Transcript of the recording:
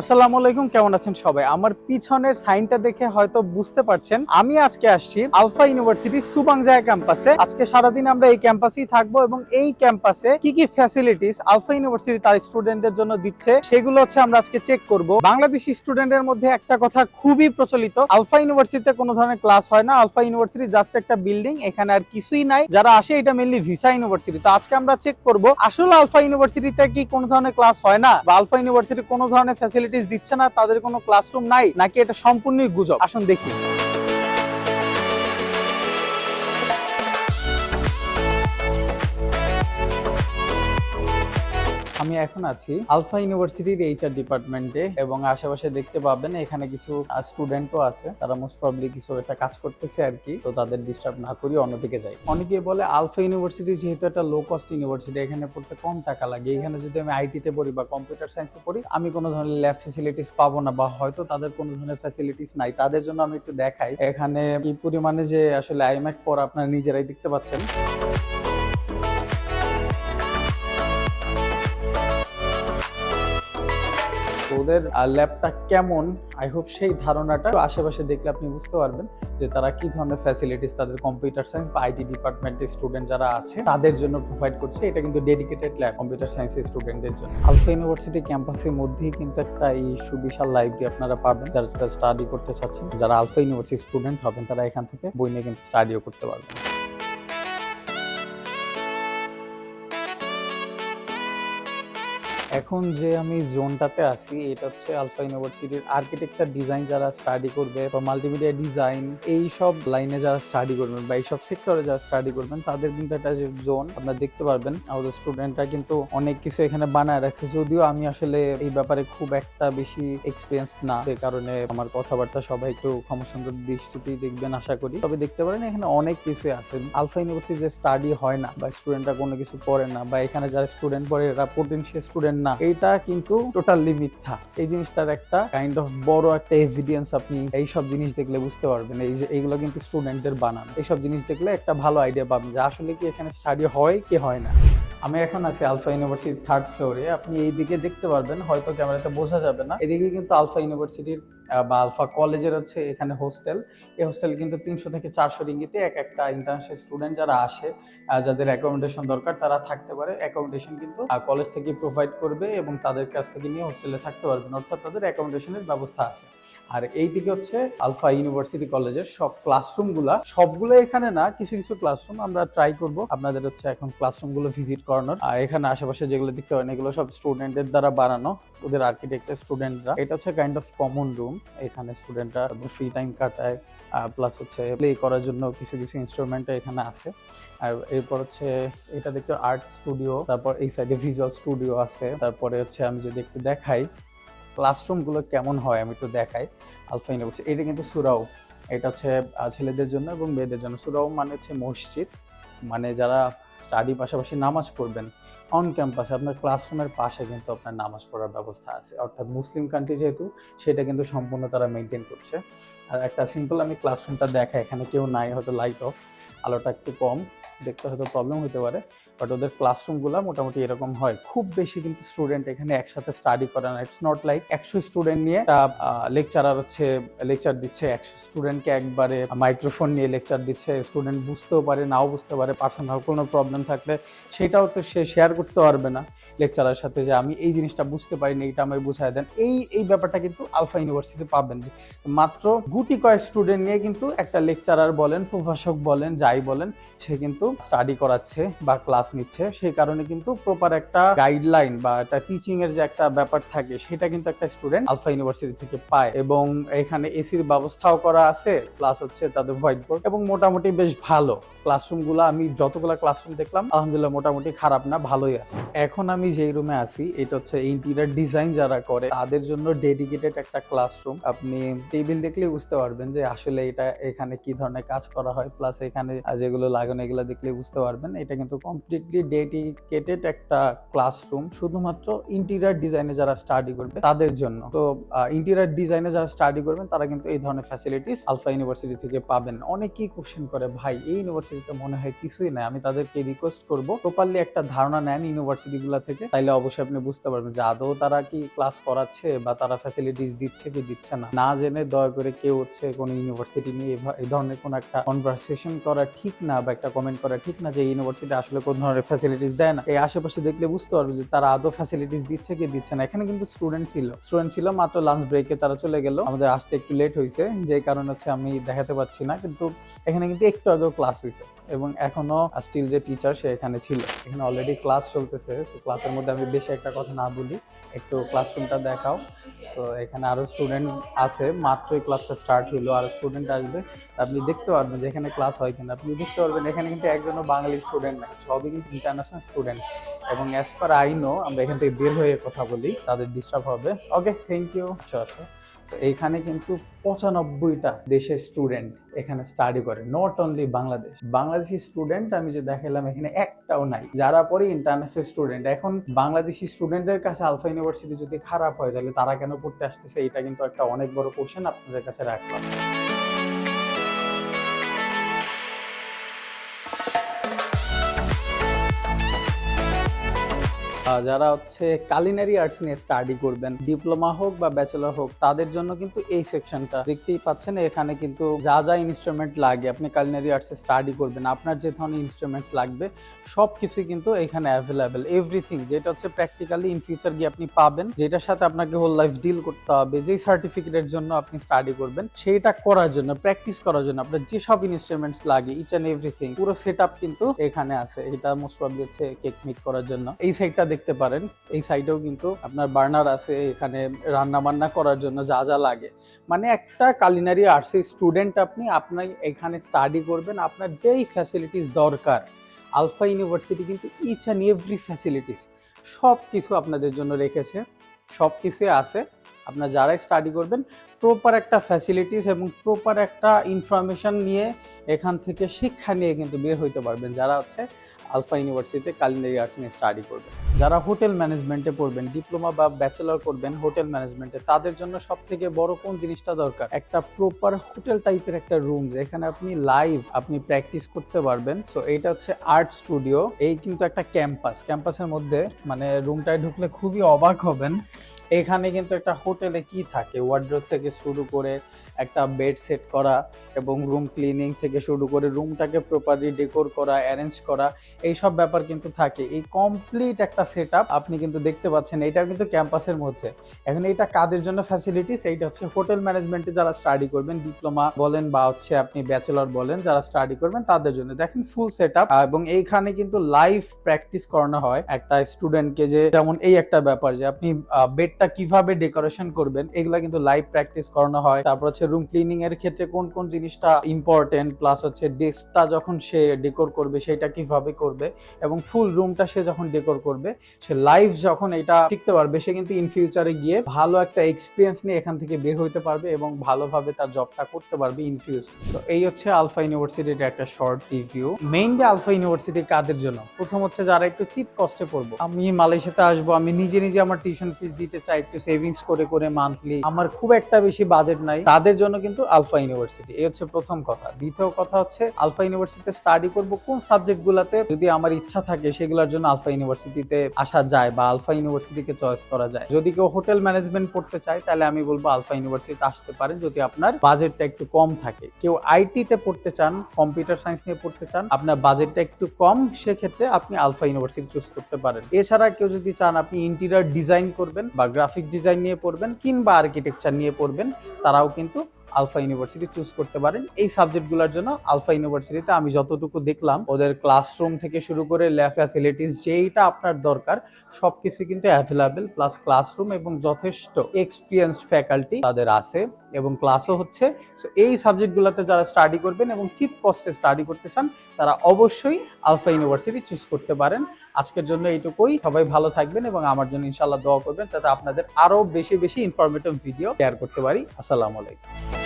আসসালামু আলাইকুম, কেমন আছেন সবাই? আমার পিছনের সাইনটা দেখে হয়তো বুঝতে পারছেন, আমি আজকে আসছি আলফা ইউনিভার্সিটি সুবাংজায়া ক্যাম্পাসে। আজকে সারাদিন আমরা এই ক্যাম্পাসেই থাকব এবং এই ক্যাম্পাসে কি কি ফ্যাসিলিটিস আলফা ইউনিভার্সিটি তার স্টুডেন্টদের জন্য দিচ্ছে, সেগুলো হচ্ছে আমরা আজকে চেক করব। বাংলাদেশি স্টুডেন্টের মধ্যে একটা কথা খুবই প্রচলিত, আলফা ইউনিভার্সিটিতে কোনো ধরনের ক্লাস হয় না, আলফা ইউনিভার্সিটি জাস্ট একটা বিল্ডিং এখানে আর কিছুই নাই। যারা আসে, এটা মেনলি ভিসা ইউনিভার্সিটি তো আজকে আমরা চেক করব, আসলে আলফা ইউনিভার্সিটিতে কি কোনো ধরনের ক্লাস হয় না, বা আলফা ইউনিভার্সিটি কোনো ধরনের ফ্যাসিলিটিস দিচ্ছে না তাদের কোনো ক্লাসরুম নাই নাকি এটা সম্পূর্ণই গুজব? আসুন দেখি। এখন আছি। আলফা ইউনিভার্সিটির এইচআর ডিপার্টমেন্টে এবং আশেপাশে দেখতে পাবেন এখানে কিছু স্টুডেন্টও আছে। তারা মোস্ট প্রবলি কিছু একটা কাজ করতেছে আর কি তো তাদের ডিস্টার্ব না করি অন্যদিকে যাই। অনেকে বলে আলফা ইউনিভার্সিটি যেহেতু একটা লো কস্ট ইউনিভার্সিটি এখানে পড়তে কম টাকা লাগে। এখানে যদি আমি আইটিতে পড়ি বা কম্পিউটার সায়েন্সে পড়ি আমি কোনো ধরনের ল্যাব ফেসিলিটিস পাবো না বা হয়তো তাদের কোনো ধরনের ফ্যাসিলিটিস নাই। তাদের জন্য আমি একটু দেখাই। এখানে কি পরিমাণে যে আসলে আইম্যাক পর আপনারা নিজেরাই দেখতে পাচ্ছেন। ওদের ল্যাবটা কেমন? আই হোপ সেই ধারণাটা আশেপাশে দেখলে আপনি বুঝতে পারবেন যে তারা কি ধরনের ফ্যাসিলিটিস তাদের কম্পিউটার সায়েন্স বা আইটি ডিপার্টমেন্টের স্টুডেন্ট যারা আছে, তাদের জন্য প্রোভাইড করছে। এটা কিন্তু ডেডিকেটেড ল্যাব কম্পিউটার সায়েন্সের স্টুডেন্টদের জন্য। আলফা ইউনিভার্সিটি ক্যাম্পাসের মধ্যেই কিন্তু একটা এই সুবিশাল লাইব্রেরি আপনারা পাবেন। যারা যারা স্টাডি করতে চাচ্ছেন, যারা আলফা ইউনিভার্সিটি স্টুডেন্ট হবেন, তারা এখান থেকে বই নিয়ে কিন্তু স্টাডিও করতে পারবেন। এখন যে আমি জোনটাতে আছি, এটা হচ্ছে আলফা ইউনিভার্সিটির আর্কিটেকচার ডিজাইন যারা স্টাডি করবে বা মাল্টিমিডিয়া ডিজাইন এই সব লাইনে যারা স্টাডি করবেন বা এইসব সেক্টরে যারা স্টাডি করবেন, তাদের কিন্তু একটা যে জোন আপনারা দেখতে পারবেন। আমাদের স্টুডেন্টরা কিন্তু অনেক কিছু এখানে বানায় রাখছে। যদিও আমি আসলে এই ব্যাপারে খুব একটা বেশি এক্সপিরিয়েন্স না সে কারণে আমার কথাবার্তা সবাই একটু ক্ষমসুন্দর দৃষ্টিতেই দেখবেন আশা করি। তবে দেখতে পারেন এখানে অনেক কিছু আছে। আলফা ইউনিভার্সিটি যে স্টাডি হয় না বা স্টুডেন্টরা কোনো কিছু পড়ে না বা এখানে যারা স্টুডেন্ট পড়ে, এরা পোটেন্সিয়াল স্টুডেন্ট না। এটা কিন্তু টোটালি মিথ্যা। এই জিনিসটার একটা কাইন্ড অফ বড় একটা এভিডেন্স আপনি এই সব জিনিস দেখলে বুঝতে পারবেন। এই যে, এইগুলো কিন্তু স্টুডেন্টদের বানানো। এইসব জিনিস দেখলে একটা ভালো আইডিয়া পাবেন যে আসলে কি এখানে স্টাডি হয়, কি হয় না। আমি এখন আছি আলফা ইউনিভার্সিটির থার্ড ফ্লোরে আপনি এইদিকে দেখতে পারবেন, হয়তো ক্যামেরাতে বোঝা যাবে না। এদিকে কিন্তু আলফা ইউনিভার্সিটির বা আলফা কলেজের হচ্ছে এখানে হোস্টেল। এই হোস্টেল কিন্তু তিনশো থেকে চারশো রিঙ্গিতে এক একটা ইন্টারন্যাশনাল স্টুডেন্ট যারা আসে যাদের অ্যাকোমোডেশন দরকার, তারা থাকতে পারে। অ্যাকোমোডেশন কিন্তু কলেজ থেকে প্রোভাইড করবে এবং তাদের কাছ থেকে নিয়ে হোস্টেলে থাকতে পারবেন অর্থাৎ তাদের অ্যাকোমোডেশনের ব্যবস্থা আছে। আর এই দিকে হচ্ছে আলফা ইউনিভার্সিটি কলেজের সব ক্লাসরুমগুলা সবগুলো এখানে না, কিছু কিছু ক্লাসরুম আমরা ট্রাই করব। আপনাদের হচ্ছে এখন ক্লাসরুমগুলো ভিজিট করানোর। আর এখানে আশেপাশে যেগুলো দেখতে পারেন, এগুলো সব স্টুডেন্টদের দ্বারা বানানো। ওদের আর্কিটেকচার স্টুডেন্টরা এটা হচ্ছে কাইন্ড অফ কমন রুম এখানে স্টুডেন্টরা তাদের ফ্রি টাইম কাটায় প্লাস হচ্ছে প্লে করার জন্য কিছু কিছু ইনস্ট্রুমেন্ট এখানে আছে। আর এরপর হচ্ছে এটা দেখতে আর্ট স্টুডিও তারপর এই সাইডে ভিজুয়াল স্টুডিও আছে। তারপরে হচ্ছে আমি যদি একটু দেখাই ক্লাসরুমগুলো কেমন হয় আমি একটু দেখাই আলফা ইউনিভার্সিটি এটা কিন্তু সুরাও এটা হচ্ছে ছেলেদের জন্য এবং মেয়েদের জন্য। সুরাও মানে হচ্ছে মসজিদ মানে যারা স্টাডি পাশাপাশি নামাজ পড়বেন। অন ক্যাম্পাসে আপনার ক্লাসরুমের পাশে কিন্তু আপনার নামাজ পড়ার ব্যবস্থা আছে। অর্থাৎ মুসলিম কান্ট্রি যেহেতু, সেটা কিন্তু সম্পূর্ণ তারা মেনটেন করছে। আর একটা সিম্পল আমি ক্লাসরুমটা দেখা এখানে কেউ নাই, হয়তো লাইট অফ আলোটা একটু কম। দেখতে হয়তো প্রবলেম হতে পারে বাট ওদের ক্লাসরুমগুলো মোটামুটি এরকম হয়। খুব বেশি কিন্তু স্টুডেন্ট এখানে একসাথে স্টাডি করে না। ইটস নট লাইক একশো স্টুডেন্ট নিয়ে লেকচারার হচ্ছে লেকচার দিচ্ছে। একশো স্টুডেন্টকে একবারে মাইক্রোফোন নিয়ে লেকচার দিচ্ছে। স্টুডেন্ট বুঝতেও পারে, নাও বুঝতে পারে পার্সোনাল কোনো প্রবলেম থাকলে সেটাও তো সে শেয়ার করতে পারবে না লেকচারের সাথে যে আমি এই জিনিসটা বুঝতে পারিনি এইটা আমায় বুঝাই দেন। এই এই ব্যাপারটা কিন্তু আলফা ইউনিভার্সিটি পাবেন মাত্র গুটি কয়েক স্টুডেন্ট নিয়ে কিন্তু একটা লেকচারার বলেন, প্রভাষক বলেন, যাই বলেন, সে কিন্তু স্টাডি করাচ্ছে বা ক্লাস নিচ্ছে, সেই কারণে কিন্তু প্রপার একটা গাইডলাইন বা একটা টিচিং এর যে একটা ব্যাপার থাকে, সেটা কিন্তু একটা স্টুডেন্ট আলফা ইউনিভার্সিটি থেকে পায় এবং এখানে এসির ব্যবস্থাও করা আছে প্লাস হচ্ছে তাদের হোয়াইট বোর্ড এবং মোটামুটি বেশ ভালো। ক্লাসরুমগুলো আমি যতগুলো ক্লাসরুম দেখলাম, আলহামদুলিল্লাহ মোটামুটি খারাপ না, ভালোই আছে। এখন আমি যেই রুমে আছি, এটা হচ্ছে ইন্টেরিয়ার ডিজাইন যারা করে, তাদের জন্য ডেডিকেটেড একটা ক্লাসরুম আপনি টেবিল দেখলে বুঝতে পারবেন যে আসলে এটা এখানে কি ধরনের কাজ করা হয় প্লাস এখানে যেগুলো লাগানো, এগুলো দেখলে দেখলে বুঝতে পারবেন, এটা কিন্তু কমপ্লিটলি ডেডিকেটেড একটা ক্লাসরুম শুধুমাত্র ইন্টেরিয়ার ডিজাইনে যারা স্টাডি করবে তাদের জন্য। তো ইন্টেরিয়ার ডিজাইনে যারা স্টাডি করবেন, তারা কিন্তু এই ধরনের ফ্যাসিলিটিস আলফা ইউনিভার্সিটি থেকে পাবেন। অনেকেই কোশ্চেন করে, ভাই, এই ইউনিভার্সিটিতে মনে হয় কিছুই নাই, আমি তাদেরকে রিকোয়েস্ট করব। প্রপারলি একটা ধারণা নেন ইউনিভার্সিটি গুলা থেকে, তাইলে অবশ্যই আপনি বুঝতে পারবেন যে আদৌ তারা কি ক্লাস করাচ্ছে বা তারা ফ্যাসিলিটিস দিচ্ছে কি দিচ্ছে না। না জেনে দয়া করে কেউ হচ্ছে কোনো ইউনিভার্সিটি নিয়ে এই ধরনের কোনো একটা কনভারসেশন করা ঠিক না বা একটা কমেন্ট করা ঠিক না যে ইউনিভার্সিটি আসলে কোন ধরনের ফ্যাসিলিটিস দেয় না। এই আশেপাশে দেখলে বুঝতে পারবে যে তারা আদৌ ফ্যাসিলিটিস দিচ্ছে কি দিচ্ছে না। এখানে কিন্তু স্টুডেন্ট ছিল। স্টুডেন্ট ছিল মাত্র লাঞ্চ ব্রেকে তারা চলে গেল। আমাদের আসতে একটু লেট হয়েছে। যে কারণে হচ্ছে আমি দেখাতে পারছি না। কিন্তু এখানে কিন্তু একটু আগেও ক্লাস হয়েছে। এবং এখনও স্টিল যে টিচার সে এখানে ছিল। এখানে অলরেডি ক্লাস চলতেছে। সো ক্লাসের মধ্যে আমি বেশি একটা কথা না বলি। একটু ক্লাসরুমটা দেখাও। সো এখানে আরও স্টুডেন্ট আছে। মাত্রই ক্লাসটা স্টার্ট হলো আর স্টুডেন্ট আসবে। আপনি দেখতে পারবেন যে এখানে ক্লাস হয় কিনা। আপনি দেখতে পারবেন এখানে কিন্তু একজনও বাঙালি স্টুডেন্ট নাই সবই কিন্তু ইন্টারন্যাশনাল স্টুডেন্ট এবং অ্যাজ পার আই নো আমরা এখান থেকে বের হয়ে কথা বলি, তাদের ডিস্টার্ব হবে। ওকে থ্যাংক ইউ আসো তো এইখানে কিন্তু পঁচানব্বইটা দেশের স্টুডেন্ট এখানে স্টাডি করে not only Bangladesh. Bangladeshi student আমি যে দেখালাম এখানে একটাও নাই। যারা পরে ইন্টারন্যাশনাল স্টুডেন্ট এখন বাংলাদেশি স্টুডেন্টদের কাছে আলফা ইউনিভার্সিটি যদি খারাপ হয়, তাহলে তারা কেন পড়তে আসতেছে? এটা কিন্তু একটা অনেক বড় কোশ্চেন আপনাদের কাছে রাখলাম। যারা হচ্ছে কালিনারি আর্টস নিয়ে স্টাডি করবেন ডিপ্লোমা হোক বা ব্যাচেলর হোক, তাদের জন্য কিন্তু এই সেকশনটা দেখতেই পাচ্ছেন, এখানে কিন্তু যা যা ইনস্ট্রুমেন্ট লাগে, আপনি কালিনারি আর্টসে স্টাডি করবেন, আপনার যে ধরনের ইনস্ট্রুমেন্টস লাগবে সব কিছুই কিন্তু এখানে অ্যাভেলেবেল এভরিথিং যেটা হচ্ছে প্র্যাকটিক্যালি ইন ফিউচার গিয়ে আপনি পাবেন, যেটার সাথে আপনাকে হোল লাইফ ডিল করতে হবে, যেই সার্টিফিকেটের জন্য আপনি স্টাডি করবেন, সেইটা করার জন্য প্র্যাকটিস করার জন্য আপনার যেসব ইনস্ট্রুমেন্টস লাগে ইচ অ্যান্ড এভরিথিং পুরো সেট কিন্তু এখানে আছে। এটা মোস্ট প্রবলি হচ্ছে কেক মেক করার জন্য। এই সাইডটা দেখতে পারেন। এই সাইডেও কিন্তু আপনার বার্নার আছে, এখানে রান্না বান্না করার জন্য যা যা লাগে। মানে একটা কালিনারি আর্টসের স্টুডেন্ট আপনি আপনার এখানে স্টাডি করবেন, আপনার যেই ফ্যাসিলিটিস দরকার। আলফা ইউনিভার্সিটি কিন্তু ইচ অ্যান্ড এভরি ফ্যাসিলিটিস সব কিছু আপনাদের জন্য রেখেছে সব কিছুই আছে। আপনার যারাই স্টাডি করবেন প্রপার একটা ফ্যাসিলিটিস এবং প্রপার একটা ইনফরমেশন নিয়ে এখান থেকে শিক্ষা নিয়ে কিন্তু বের হইতে পারবেন। যারা হচ্ছে আলফা ইউনিভার্সিটিতে কালিনারি আর্টস নিয়ে স্টাডি করবেন যারা হোটেল ম্যানেজমেন্টে পড়বেন, ডিপ্লোমা বা ব্যাচেলর করবেন হোটেল ম্যানেজমেন্টে, তাদের জন্য সব থেকে বড় কোন জিনিসটা দরকার? একটা প্রপার হোটেল টাইপের একটা রুম যেখানে আপনি লাইভ আপনি প্র্যাকটিস করতে পারবেন। সো এইটা হচ্ছে আর্ট স্টুডিও এই কিন্তু একটা ক্যাম্পাস ক্যাম্পাসের মধ্যে মানে রুমটায় ঢুকলে খুবই অবাক হবেন। এখানে কিন্তু একটা হোটেলে কি থাকে? ওয়ার্ড্রোব থেকে শুরু করে একটা বেড সেট করা এবং রুম ক্লিনিং থেকে শুরু করে রুমটাকে প্রপারলি ডেকোর করা অ্যারেঞ্জ করা এই সব ব্যাপার কিন্তু থাকে। এই কমপ্লিট একটা সেট আপনি কিন্তু দেখতে পাচ্ছেন, এটাও কিন্তু ক্যাম্পাসের মধ্যে। এখন এটা কাদের জন্য ফ্যাসিলিটিস এইটা হচ্ছে হোটেল ম্যানেজমেন্টে যারা স্টাডি করবেন ডিপ্লোমা বলেন বা হচ্ছে আপনি ব্যাচেলর বলেন, যারা স্টাডি করবেন তাদের জন্য। দেখেন ফুল সেট এবং এইখানে কিন্তু লাইভ প্র্যাকটিস করানো হয় একটা স্টুডেন্টকে যে, যেমন এই একটা ব্যাপার যে, আপনি বেডটা কীভাবে ডেকোরেশন করবেন, এগুলা কিন্তু লাইভ প্র্যাকটিস করানো হয়। তারপর হচ্ছে রুম ক্লিনিং এর ক্ষেত্রে কোন কোন জিনিসটা ইম্পর্টেন্ট প্লাস হচ্ছে ডেস্কটা যখন সে ডেকোর করবে, সেটা কীভাবে করবে এবং ফুল রুমটা সে যখন ডেকোর করবে, সে লাইভ যখন এটা শিখতে পারবে, সে কিন্তু ইন ফিউচারে গিয়ে ভালো একটা এক্সপিরিয়েন্স নিয়ে এখান থেকে বের হইতে পারবে এবং ভালোভাবে তার জবটা করতে পারবে ইন ফিউচার তো এই হচ্ছে আলফা ইউনিভার্সিটির একটা short review mainly Alpha University কাদের জন্য? প্রথম হচ্ছে যারা একটু চিপ কস্টে পড়ব। আমি মালয়েশিয়াতে আসব, আমি নিজে নিজে আমার টিউশন ফিস দিতে চাই, একটু সেভিংস করে করে মান্থলি আমার খুব একটা বেশি বাজেট নাই। তাদের জন্য কিন্তু আলফা ইউনিভার্সিটি। এই হচ্ছে প্রথম কথা। দ্বিতীয় কথা হচ্ছে, আলফা ইউনিভার্সিটিতে স্টাডি করব কোন সাবজেক্ট গুলাতে যদি আমার ইচ্ছা থাকে সেগুলোর জন্য আলফা ইউনিভার্সিটিতে আসা যায় বা আলফা ইউনিভার্সিটিকে চয়েস করা যায়। যদি কেউ হোটেল ম্যানেজমেন্ট পড়তে চায়, তাহলে আমি বলব আলফা ইউনিভার্সিটিতে আসতে পারেন যদি আপনার বাজেটটা একটু কম থাকে। কেউ আইটিতে পড়তে চান কম্পিউটার সায়েন্স নিয়ে পড়তে চান, আপনার বাজেটটা একটু কম, সেক্ষেত্রে আপনি আলফা ইউনিভার্সিটি চুজ করতে পারেন। এছাড়া কেউ যদি চান আপনি ইন্টেরিয়র ডিজাইন করবেন বা গ্রাফিক ডিজাইন নিয়ে পড়বেন কিংবা আর্কিটেকচার নিয়ে পড়বেন, তারাও কিন্তু আলফা ইউনিভার্সিটি চুজ করতে পারেন। এই সাবজেক্টগুলোর জন্য আলফা ইউনিভার্সিটিতে আমি যতটুকু দেখলাম, ওদের ক্লাসরুম থেকে শুরু করে ল্যাব ফ্যাসিলিটিস যেইটা আপনার দরকার, সবকিছু কিন্তু অ্যাভেলেবেল প্লাস ক্লাসরুম এবং যথেষ্ট এক্সপিরিয়েন্সড ফ্যাকাল্টি তাদের আছে এবং ক্লাসও হচ্ছে। সো এই সাবজেক্টগুলোতে যারা স্টাডি করবেন এবং চিপ কস্টে স্টাডি করতে চান, তারা অবশ্যই আলফা ইউনিভার্সিটি চুজ করতে পারেন। আজকের জন্য এইটুকুই। সবাই ভালো থাকবেন এবং আমার জন্য ইনশাল্লাহ দোয়া করবেন, যাতে আপনাদের আরও বেশি বেশি ইনফরমেটিভ ভিডিও শেয়ার করতে পারি। আসসালামু আলাইকুম।